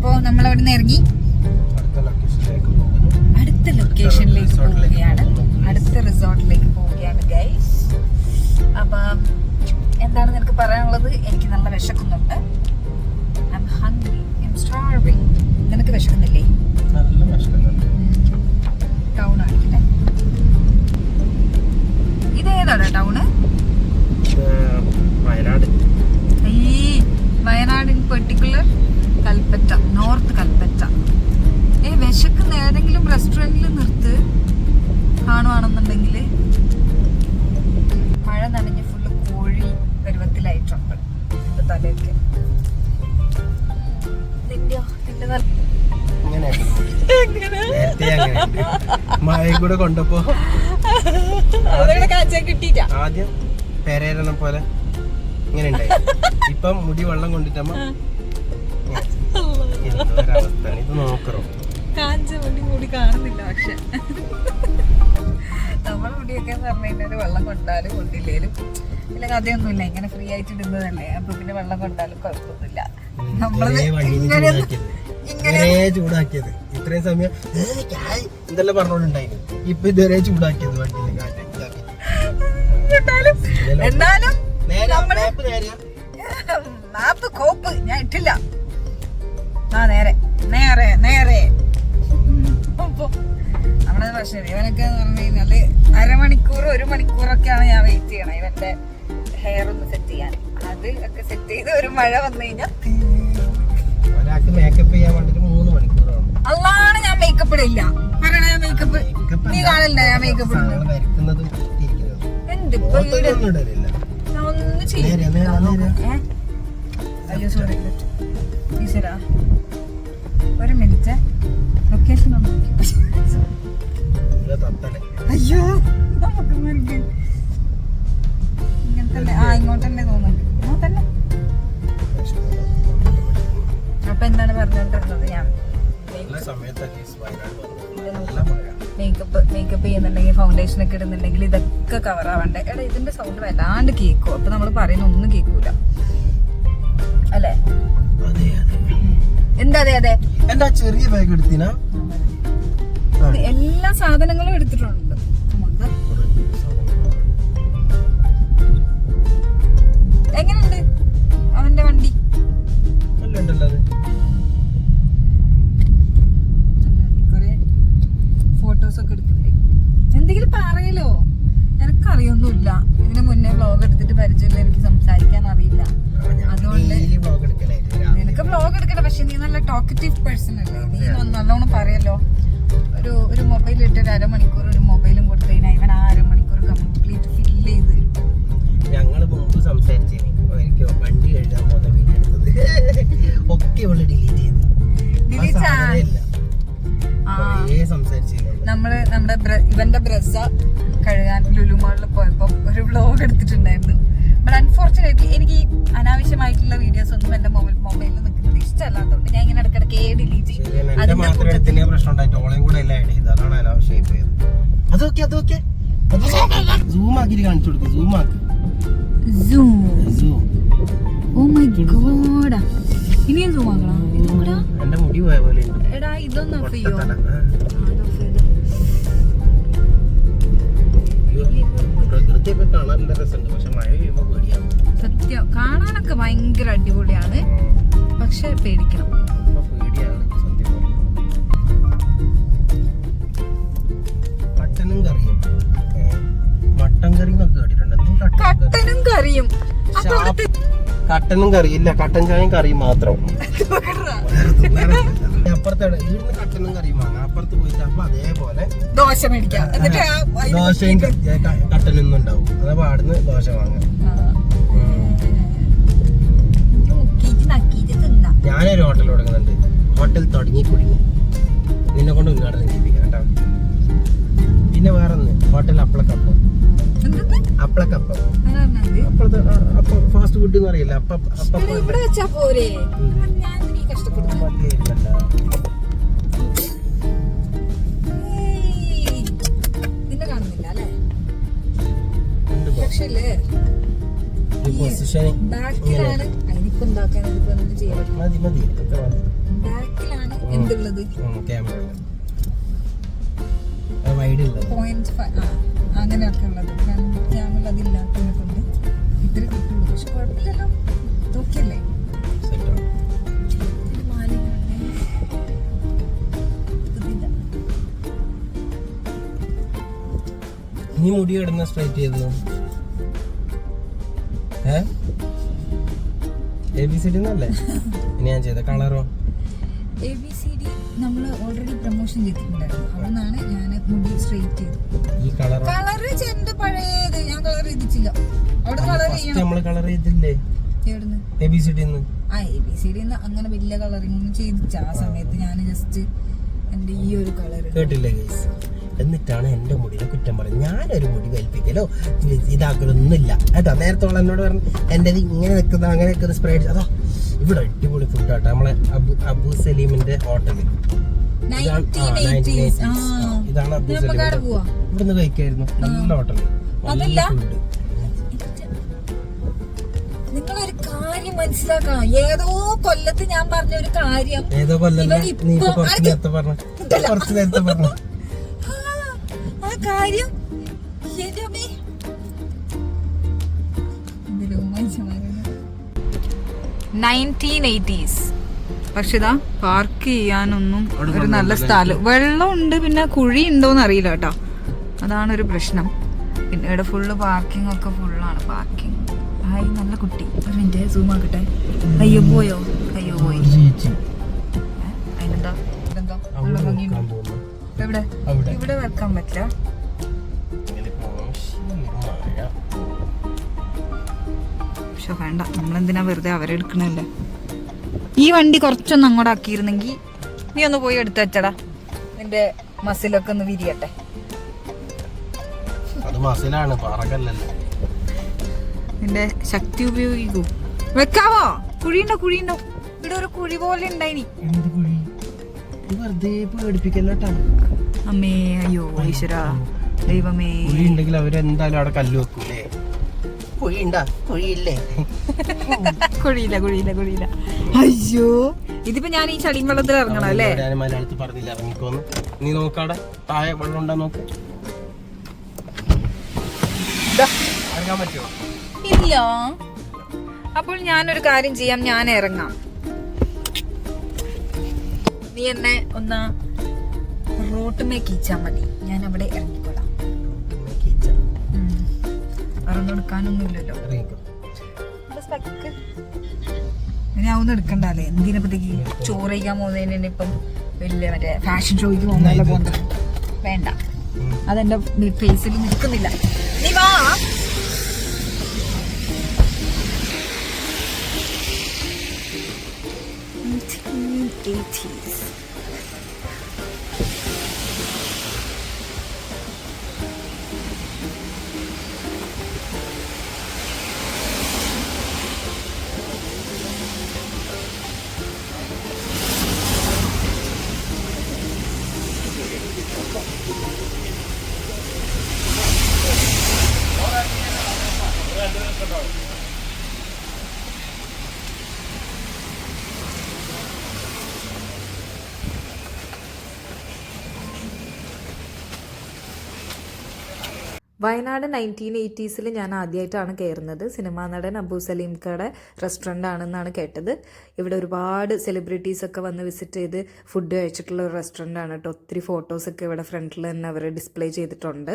അപ്പോൾ നമ്മൾ അവിടെ നിന്ന് ഇറങ്ങി അടുത്ത ലൊക്കേഷനിലേക്ക് പോവുകയാണ്. അടുത്ത റിസോർട്ടിലേക്ക് പോവുകയാണ് ഗൈസ് അപ്പം എന്താണ് നിനക്ക് പറയാനുള്ളത്? എനിക്ക് നല്ല വിശക്കുന്നുണ്ട്. I'm hungry I'm starving നിനക്ക് വിശക്കുന്നില്ലേ ടൗൺ ആണില്ലേ? ഇതേതാടാ ടൗണ് മഴയും കൂടെ കൊണ്ടപ്പോ ആദ്യം പെരേരണ പോലെ ഇങ്ങനെ ഉണ്ടായി. ഇപ്പം മുടി വെള്ളം കൊണ്ടിട്ടമ്മ ഇത് നോക്കറോ? കാഞ്ച മുടി മുടി കാണുന്നില്ല പക്ഷെ. നമ്മളെ മുടിയൊക്കെ എന്ന് പറഞ്ഞു വെള്ളം കൊണ്ടാലും കൊണ്ടില്ലേലും ഇല്ല കഥയൊന്നുമില്ല. ഇങ്ങനെ ഫ്രീ ആയിട്ട് ഇടുന്നതല്ലേ അപ്പൊ പിന്നെ വെള്ളം കൊണ്ടാലും കുഴപ്പമൊന്നുമില്ല. നമ്മളത് ഇങ്ങനെ ഇങ്ങനെ ചൂടാക്കിയത്. ഇത്രയും സമയം എന്തെല്ലാം പറഞ്ഞോണ്ടുണ്ടായിരുന്നു ഇപ്പൊ ഇതുവരെ ചൂടാക്കിയത് വണ്ടിയിൽ കാറ്റ് ഇതാക്കി. എന്നാലും എന്നാലും നേരെ മാപ്പ് നേരെയാ മാപ്പ് കോപ്പ് ഞാൻ ഇട്ടില്ല. ആ നേരെ നേരെ നേരെ. നമ്മുടെ പ്രശ്നം ഇവനൊക്കെ എന്ന് പറഞ്ഞു കഴിഞ്ഞാൽ അരമണിക്കൂർ ഒരു മണിക്കൂറൊക്കെയാണ് ഞാൻ വെയിറ്റ് ചെയ്യണം ഇവന്റെ ഹെയർ ഒന്ന് സെറ്റ് ചെയ്യാൻ. അത് ഒക്കെ സെറ്റ് ചെയ്ത് ഒരു മഴ വന്നു കഴിഞ്ഞാൽ ഇരിക്കുന്നതും. എന്ത് ഒന്നും ചെയ്യില്ല ഒരു മിനിറ്റ്. ലൊക്കേഷൻ ഒന്ന് അയ്യോ നമുക്ക് മറിക്ക്. ഇങ്ങനെ തന്നെ ആ ഇങ്ങോട്ട് തന്നെ തോന്നുന്നുണ്ട് ഇങ്ങോട്ട് തന്നെ അപ്പൊ എന്താണ് പറഞ്ഞോണ്ടിരുന്നത് ഞാൻ? നല്ല മേക്കപ്പ് മേക്കപ്പ് ചെയ്യുന്നുണ്ടെങ്കിൽ ഫൗണ്ടേഷൻ ഒക്കെ ഇടുന്നുണ്ടെങ്കിൽ ഇതൊക്കെ കവർ ആവണ്ടേ? എടാ ഇതിന്റെ സൗണ്ട് വല്ലാണ്ട് കേൾക്കും. അപ്പൊ നമ്മൾ പറയുന്ന ഒന്നും കേൾക്കൂല. അല്ലേ? എന്താ അതെ അതെ? എന്താ ചെറിയ ബാഗ് എടുത്തിനാ? എല്ലാ സാധനങ്ങളും എടുത്തിട്ടുണ്ട്. പ്രശ്നം ഉണ്ടായിട്ട് ഓളയും കൂടെ എല്ലാം ആഡ് ചെയ്ത് അതാണ് അനാവശ്യമായി പോയത് അതൊക്കെ അതൊക്കെ. സൂം ആക്കി കാണിച്ചു കൊടുക്കും. സൂം ആക്കി. Zoom zoom oh my god ഇനിയും സൂം ആക്കണം. ഇതും എന്റെ മുടി പോയ പോലെ ഉണ്ട്. എടാ ഇതൊന്നും ഓഫ് ചെയ്യോ? പ്രകൃതിയൊക്കെ കാണാൻ നല്ല രസമുണ്ട്. പക്ഷെ മഴ പെയ്യുമ്പോ പേടിയാവും. സത്യം. കാണാനൊക്കെ ഭയങ്കര അടിപൊളിയാണ്. പക്ഷെ പേടിക്കണം. കട്ടനും കറി ഇല്ല കട്ടൻ ചായയും കറിയും മാത്രം. അപ്പുറത്തെ ഇവിടുന്ന് കട്ടനും കറിയും വാങ്ങാം. അപ്പുറത്ത് പോയിട്ട് അപ്പൊ അതേപോലെ ദോശ മേടിക്കാം. ദോശയും ഉണ്ടാവും അതപ്പോ അവിടുന്ന് ദോശ വാങ്ങാം. ഞാനൊരു ഹോട്ടൽ തുടങ്ങുന്നുണ്ട് ഹോട്ടൽ തുടങ്ങി കുടുങ്ങി ഹോട്ടൽ അപ്പളക്കപ്പം? അപ്പളക്കപ്പം. അപ്പളത്തെ അപ്പൊ ഫാസ്റ്റ് ഫുഡ് എന്ന് അപ്പ അപ്പം ബാക്കിലാണ്. എന്താക്കാൻ ഇതിപ്പോ ചെയ്യാൻ മതി മതി. ബാക്കിലാണ് എന്തുള്ളത്? ക്യാമറ. വൈഡ് ഉള്ളത്. പോയിന്റ് ഫൈവ് അങ്ങനെയൊക്കെ ഉള്ളത്. ഫ്രണ്ട് ക്യാമിൽ അതില്ലാത്തതിനെ കൊണ്ട് ഇത്ര കിട്ടുള്ളൂ പക്ഷെ കുഴപ്പമില്ലല്ലോ. നോക്കിയല്ലേ. നീ മുടി കിടന്ന സ്ട്രൈറ്റ് ചെയ്തു? ഏ? എ ബി സി ഡി എന്നല്ലേ ഇനി ഞാൻ ചെയ്ത. കളറോ എ ബി നമ്മൾ ഓൾറെഡി പ്രൊമോഷൻ ചെയ്തിട്ടുണ്ടായിരുന്നു. അവിടെ നിന്നാണ് ഞാൻ മുടി സ്ട്രെയിറ്റ് ചെയ്തത്. കളറ് ചെന്റെ പഴയത്. ഞാൻ കളർ ചെയ്തിട്ടില്ല. അവിടെ കളർ ചെയ്യണം. കളർ ചെയ്തില്ലേ? ആ എ ബി സി അങ്ങനെ വലിയ കളറിംഗ് ഒന്നും ചെയ്തിച്ച ആ സമയത്ത് ഞാൻ ജസ്റ്റ് എന്റെ ഈ ഒരു കളർ കേട്ടില്ലേ എന്നിട്ടാണ് എന്റെ മുടിനെ കുറ്റം പറയുന്നത് ഞാനൊരു മുടി വലിപ്പിക്കലോ? ഇതാക്കലൊന്നുമില്ല. കേട്ടോ നേരത്തോളം എന്നോട് പറഞ്ഞു എന്റെ ഇങ്ങനെ നിൽക്കുന്ന അങ്ങനെ നിൽക്കുന്ന സ്പ്രേ അതോ ഇവിടെ അടിപൊളി ഫുഡ് കേട്ടോ നമ്മളെ അബു അബു സലീമിന്റെ ഹോട്ടലിൽ ഇതാണ് 1980s. ആ, ഇതാണ് അബു നമുക്കവിടെ സലീമിന്റെ ഇവിടുന്ന് കഴിക്കായിരുന്നു. നല്ല ഹോട്ടൽ അതല്ല. നിങ്ങളൊരു കാര്യം മനസ്സിലാക്കണം. ഏതോ കൊല്ലത്ത് ഞാൻ പറഞ്ഞ ഒരു കാര്യം. ഏതോ കൊല്ലം ആ, ആ കാര്യം. എന്റെ അമ്മേ. എന്ത് രോമാഞ്ചമായിരുന്നു. 1980s. പക്ഷെ ഇതാ പാർക്ക് ചെയ്യാനൊന്നും ഒരു നല്ല സ്ഥലം. വെള്ളമുണ്ട് പിന്നെ കുഴി ഉണ്ടോന്ന് അറിയില്ല കേട്ടോ. അതാണ് ഒരു പ്രശ്നം. പിന്നെ ഇവിടെ ഫുള്ള് പാർക്കിംഗ് ഒക്കെ ഫുള്ളാണ് പാർക്കിംഗ് ഹായ് നല്ല കുട്ടി. ഒരു മിനിറ്റ് സൂം ആക്കട്ടെ. അയ്യോ പോയോ? അയ്യോ പോയി? അതിനെന്താ? ഇതെന്താ? നല്ല ഭംഗിയുണ്ട്. എവിടെ ഇവിടെ വെക്കാൻ പറ്റില്ല. പക്ഷെ വേണ്ട. നമ്മളെന്തിനാ വെറുതെ അവരെടുക്കണല്ലേ? ഈ വണ്ടി കുറച്ചൊന്ന് അങ്ങോട്ട് ആക്കിയിരുന്നെങ്കിൽ നീ ഒന്ന് പോയി എടുത്ത് വെച്ചടാ. നിന്റെ മസിലൊക്കെ ഒന്ന് വിരിയട്ടെ. അത് മസിലാണ് പറകല്ലല്ലോ നിന്റെ ശക്തി ഉപയോഗിക്കൂ. വെക്കാവോ? കുഴിയുണ്ടോ കുഴിയുണ്ടോ? ഇവിടെ ഒരു കുഴി പോലെ ഉണ്ടായിനി. വെറുതെ പേടിപ്പിക്കല്ലോട്ടാ അമ്മേ അയ്യോ ഈശ്വര. ദൈവമേ. കുഴി ഉണ്ടെങ്കിൽ അവരെന്തായാലും അവിടെ കല്ല് വെക്കൂലേ. കുഴി ഉണ്ടാ കുഴിയില്ലേ? കുഴിയില്ല കുഴിയില്ല കുഴിയില്ല. അയ്യോ. ഇതിപ്പോ ഞാൻ ഈ ചളിയും വെള്ളത്തിൽ ഇറങ്ങണം അല്ലേ? ഞാൻ മലയാളത്തിൽ പറഞ്ഞില്ല ഇറങ്ങിക്കോന്ന്. നീ നോക്കാടെ താഴെ വെള്ളം ഉണ്ടാ നോക്ക്. ദാ. ഇറങ്ങാൻ പറ്റുമോ ഇല്ല. അപ്പോൾ ഞാനൊരു കാര്യം ചെയ്യാം ഞാൻ ഇറങ്ങാം. നീ എന്നെ ഒന്ന് റോട്ടുമേ കീച്ചാ മതി. ഞാൻ അവിടെ ഇറങ്ങിക്കൊള്ളാം എടുക്കാനൊന്നുമില്ലല്ലോ. ഞാൻ ഒന്നും എടുക്കണ്ടല്ലേ എന്തിനെപ്പറ്റി ചോറ് കഴിക്കാൻ പോകുന്നതിന് ഇപ്പം വലിയ മറ്റേ ഫാഷൻ ഷോയ്ക്ക് പോകുന്നതല്ല പോകുന്നത്? വേണ്ട. അതെന്റെ ഫേസിൽ നിൽക്കുന്നില്ല. നീ വാ. വയനാട് നയന്റീൻ എയ്റ്റീസിൽ ഞാൻ ആദ്യമായിട്ടാണ് കയറുന്നത് സിനിമാ നടൻ അബു സലീംക്കയുടെ റെസ്റ്റോറന്റ് ആണെന്നാണ് കേട്ടത്. ഇവിടെ ഒരുപാട് സെലിബ്രിറ്റീസൊക്കെ വന്ന് വിസിറ്റ് ചെയ്ത് ഫുഡ് കഴിച്ചിട്ടുള്ള ഒരു റെസ്റ്റോറന്റ് ആണ് കേട്ടോ. ഒത്തിരി ഫോട്ടോസൊക്കെ ഇവിടെ ഫ്രണ്ടിൽ തന്നെ അവർ ഡിസ്പ്ലേ ചെയ്തിട്ടുണ്ട്.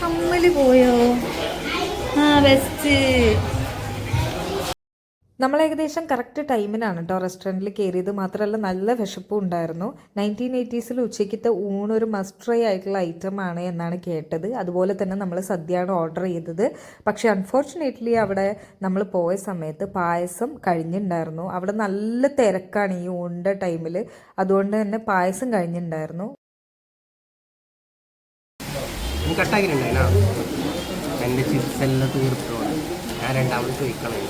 കമ്മൽ പോയോ? ആ ബെസ്റ്റ് നമ്മൾ ഏകദേശം കറക്റ്റ് ടൈമിനാണ് കേട്ടോ റെസ്റ്റോറന്റിൽ കയറിയത് മാത്രമല്ല നല്ല വിശപ്പും ഉണ്ടായിരുന്നു. നയന്റീൻ എയ്റ്റീസിൽ ഉച്ചയ്ക്കത്തെ ഊണൊരു മസ്റ്റ് ട്രൈ ആയിട്ടുള്ള ഐറ്റം ആണ് എന്നാണ് കേട്ടത്. അതുപോലെ തന്നെ നമ്മൾ സദ്യയാണ് ഓർഡർ ചെയ്തത്. പക്ഷേ അൺഫോർച്ചുനേറ്റ്ലി അവിടെ നമ്മൾ പോയ സമയത്ത് പായസം കഴിഞ്ഞിട്ടുണ്ടായിരുന്നു. അവിടെ നല്ല തിരക്കാണ് ഈ ഊണിന്റെ ടൈമിൽ അതുകൊണ്ട് തന്നെ പായസം കഴിഞ്ഞിട്ടുണ്ടായിരുന്നു. ഞാൻ രണ്ടാമത് ചോദിക്കണേ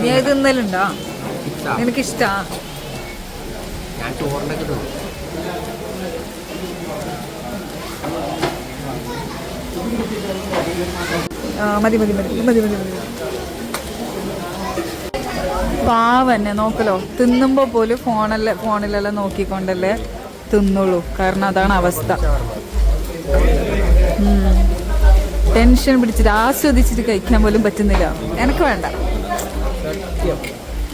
നീ ഇത് തിന്നലുണ്ടോ നിനക്കിഷ്ടാ? ഞാൻ ചോറിന്റെ മതി മതി മതി മതി മതി മതി. പാവന്നെ നോക്കലോ. തിന്നുമ്പോ പോലും ഫോണല്ലേ ഫോണിലെല്ലാം നോക്കിക്കൊണ്ടല്ലേ തിന്നുള്ളൂ. കാരണം അതാണ് അവസ്ഥ. ടെൻഷൻ പിടിച്ചിട്ട് ആസ്വദിച്ചിട്ട് കഴിക്കാൻ പോലും പറ്റുന്നില്ല. എനിക്ക് വേണ്ട പാവന്നെ കോൾ വന്ന് കോൾ വന്ന് എന്നെ കൊല്ലുന്നു ഉണ്ടാക്കണ്ടേ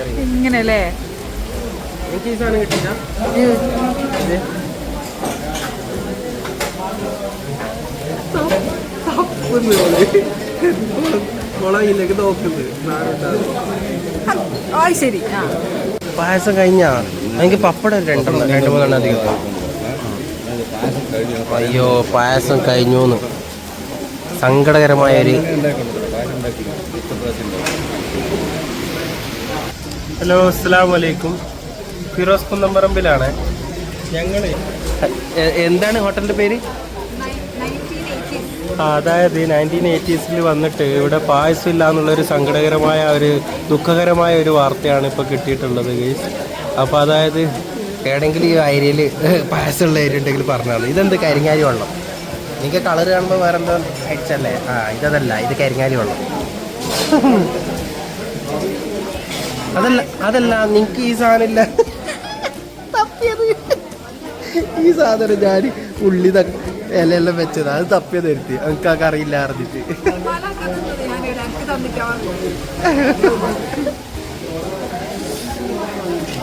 അറിയില്ല ഇങ്ങനല്ലേ? എനിക്ക് ഈ സാധനം കിട്ടിയില്ല. ശരി. പായസം കഴിഞ്ഞാ? എനിക്ക് പപ്പടം രണ്ടെണ്ണം. രണ്ട് മൂന്നെണ്ണം അധികം. അയ്യോ പായസം കഴിഞ്ഞൂന്ന്. സങ്കടകരമായ ഒരു ഹലോ അസ്സാം വലൈക്കും ഫിറോസ് കുന്നമ്പറമ്പിലാണ് ഞങ്ങൾ എന്താണ് ഹോട്ടലിന്റെ പേര്? ആ, അതായത് നയന്റീൻ എയ്റ്റീസിൽ വന്നിട്ട് ഇവിടെ പായസം ഇല്ല എന്നുള്ളൊരു സങ്കടകരമായ ഒരു ദുഃഖകരമായ ഒരു വാർത്തയാണ് ഇപ്പോൾ കിട്ടിയിട്ടുള്ളത് ഗൈസ് അപ്പോൾ അതായത് ഏടെങ്കിലും ഈ ഏരിയയിൽ പായസമുള്ള ഏരിയ ഉണ്ടെങ്കിൽ പറഞ്ഞാൽ ഇതെന്ത് കരിങ്ങാരി വെള്ളം? എനിക്ക് കളർ കാണുമ്പോൾ വേറെ എന്തോ അടിച്ചല്ലേ ആ ഇതല്ല ഇത് കരിങ്ങാലി വെള്ളം. അതല്ല അതല്ല നിങ്ങൾക്ക് ഈ സാധനം ഇല്ല തപ്പിയത്. ഈ സാധനം ഞാൻ ഉള്ളി ത ഇലയെല്ലാം വെച്ചത്. അത് തപ്പിയത് എടുത്തി ആ അറിയില്ല അറിഞ്ഞിട്ട്.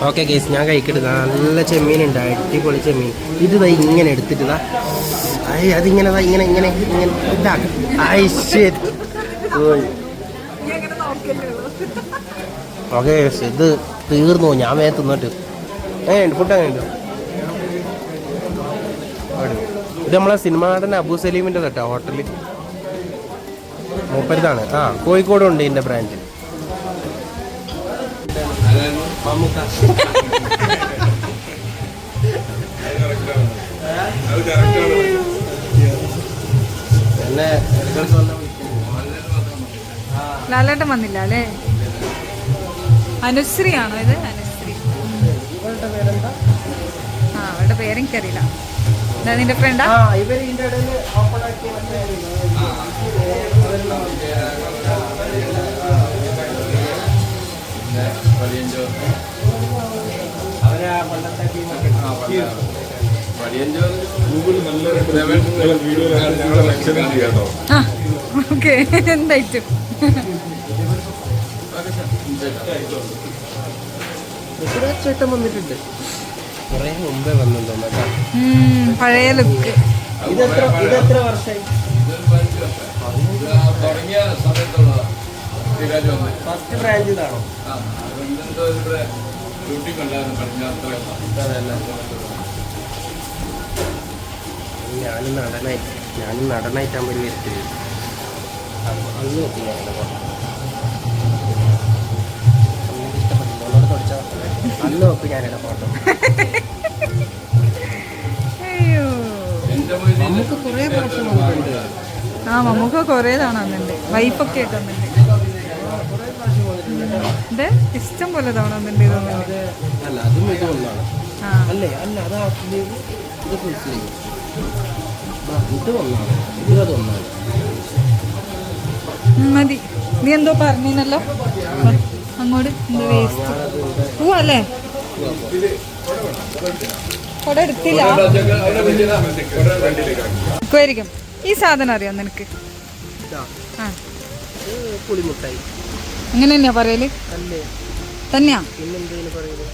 ഓക്കെ കേസ് ഞാൻ കഴിക്കട്ടെ. നല്ല ചെമ്മീനുണ്ട്. അടിപൊളി ചെമ്മീൻ. ഇത് ഇങ്ങനെ എടുത്തിട്ട് അയ്യ അതിങ്ങനെ ഇങ്ങനെ ഇങ്ങനെ ഇങ്ങനെ ഇതാക്കും. ആയി ശരി ഓക്കെ ഇത് തീർന്നു. ഞാൻ വേ തിന്നിട്ട്. ഏ ഫുഡ് അങ്ങനെ ഇത് നമ്മളെ സിനിമ നടൻ അബു സലീമിന്റെ കേട്ടോ ഹോട്ടലിൽ മൂപ്പരുതാണ്. ആ കോഴിക്കോട് ഉണ്ട് ഇതിന്റെ ബ്രാഞ്ച് എന്നെ വന്നാ ലാലേട്ടൻ വന്നില്ല അല്ലേ അനുശ്രീ ആണോ ഇത് അനുശ്രീ ആ അവരുടെ പേരെനിക്കറിയില്ല എന്താ നിന്റെ ഫ്രണ്ടാ അവരാ പണ്ടത്തെ ടീമൊക്കെ ഓക്കെ എന്തായിട്ടും? ചേട്ടൻ വന്നിട്ടുണ്ട് കുറേ മുമ്പേ വന്നിട്ടുണ്ടോ പഴയ ലുക്ക് ഇതെത്ര? ഇതെത്ര വർഷമായി തുടങ്ങിയ സമയത്തുള്ള ശ്രീരാജ് വന്ന് ഫസ്റ്റ് ബ്രാഞ്ച് ഇതാണോ ഉണ്ടായിരുന്നു പടിഞ്ഞാത്ര അതല്ല ഞാനും നടനായി ഞാനും നടനായിട്ടാകുമ്പോൾ ഒരു വരുത്തില്ല അന്ന് നോക്കി ഞാൻ എന്റെ ഫോട്ടോ അന്നെനിക്ക് ഇഷ്ടപ്പെട്ടില്ല ഒന്നോട് തുടച്ചാൽ അന്ന് നോക്കി ഞാൻ ഫോട്ടോ അയ്യോ. എന്റെ മൊയ്തീൻ നമുക്ക് കുറേ പ്രാവശ്യം വന്നിട്ടുണ്ട്. ആ നമുക്ക് കുറേ തവണ വന്നിട്ടുണ്ട്. വൈഫൊക്കെ ആയിട്ട് വന്നിട്ടുണ്ട്. ഇത് ഇഷ്ടം പോലെ തവണ വന്നിട്ടുണ്ട് അല്ല അതും അല്ലേ? അല്ല അതാ ഇത് ഫുൾ സ്ലീവ് ഇത് ഒന്നാണ് ഇത് ഒന്നാണ് മതി. നീ എന്തോ പറഞ്ഞല്ലോ അങ്ങോട്ട് വേസ്റ്റ് പോവല്ലേ? കൊട എടുത്തില്ല. ഇക്കുമായിരിക്കും ഈ സാധനം അറിയാം നിനക്ക്? ആ. അങ്ങനെ തന്നെയാ പറയൽ? തന്നെയാ.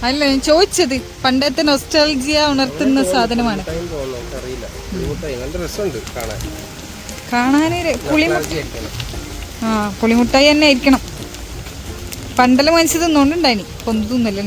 അല്ല ഞാൻ ചോദിച്ചത് പണ്ടത്തെ നൊസ്റ്റാൾജിയ ഉണർത്തുന്ന സാധനമാണ്. കാണാൻ. ആ പുളിമുട്ടായി തന്നെ ആയിരിക്കണം. പണ്ടല്ല മനുഷ്യ തിന്നോണ്ടുണ്ടായിനി. പൊന്തു തിന്നല്ലേ